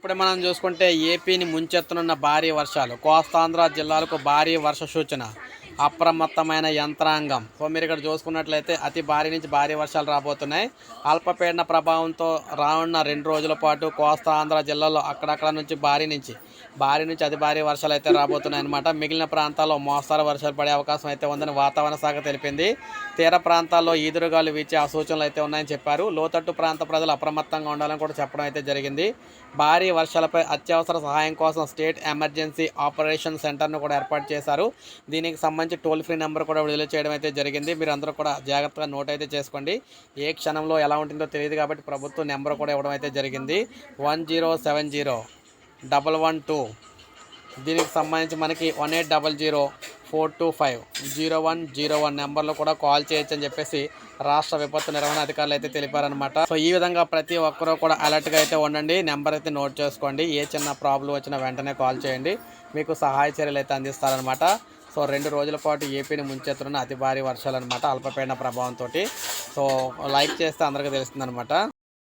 ఇప్పుడు మనం చూసుకుంటే ఏపీని ముంచెత్తనున్న భారీ వర్షాలు. కోస్తాంధ్ర జిల్లాలకు భారీ వర్ష సూచన. అప్రమత్తమైన యంత్రాంగం. సో మీరు ఇక్కడ చూసుకున్నట్లయితే అతి భారీ నుంచి భారీ వర్షాలు రాబోతున్నాయి. అల్పపీడన ప్రభావంతో రానున్న రెండు రోజుల పాటు కోస్తా ఆంధ్ర జిల్లాలో అక్కడక్కడ నుంచి భారీ నుంచి భారీ నుంచి అతి భారీ వర్షాలు అయితే రాబోతున్నాయి అనమాట మిగిలిన ప్రాంతాల్లో మోస్తారు వర్షాలు పడే అవకాశం అయితే ఉందని వాతావరణ శాఖ తెలిపింది. తీర ప్రాంతాల్లో ఈదురుగాలు వీచే ఆ సూచనలు అయితే ఉన్నాయని చెప్పారు. లోతట్టు ప్రాంత ప్రజలు అప్రమత్తంగా ఉండాలని కూడా చెప్పడం అయితే జరిగింది. భారీ వర్షాలపై అత్యవసర సహాయం కోసం స్టేట్ ఎమర్జెన్సీ ఆపరేషన్ సెంటర్ను కూడా ఏర్పాటు చేశారు. దీనికి సంబంధించి టోల్ ఫ్రీ నెంబర్ కూడా విడుదల చేయడం అయితే జరిగింది. మీరు అందరూ కూడా జాగ్రత్తగా నోట్ అయితే చేసుకోండి. ఏ క్షణంలో ఎలా ఉంటుందో తెలియదు కాబట్టి ప్రభుత్వం నెంబర్ కూడా ఇవ్వడం అయితే జరిగింది. One zero seven zero double one two. దీనికి సంబంధించి మనకి one eight double zero four two five zero one zero one నెంబర్లో కూడా కాల్ చేయొచ్చు అని చెప్పేసి రాష్ట్ర విపత్తు నిర్వహణ అధికారులు అయితే తెలిపారనమాట సో ఈ విధంగా ప్రతి ఒక్కరూ కూడా అలర్ట్గా అయితే ఉండండి. నెంబర్ అయితే నోట్ చేసుకోండి. ఏ చిన్న ప్రాబ్లం వచ్చినా వెంటనే కాల్ చేయండి. మీకు సహాయ చర్యలు అయితే అందిస్తారనమాట సో రెండు రోజుల పాటు ఏపీని ముంచెత్తున్న అతి భారీ వర్షాలు అనమాట అల్పపీడన ప్రభావంతో సో లైక్ చేస్తే అందరికీ తెలుస్తుంది అనమాట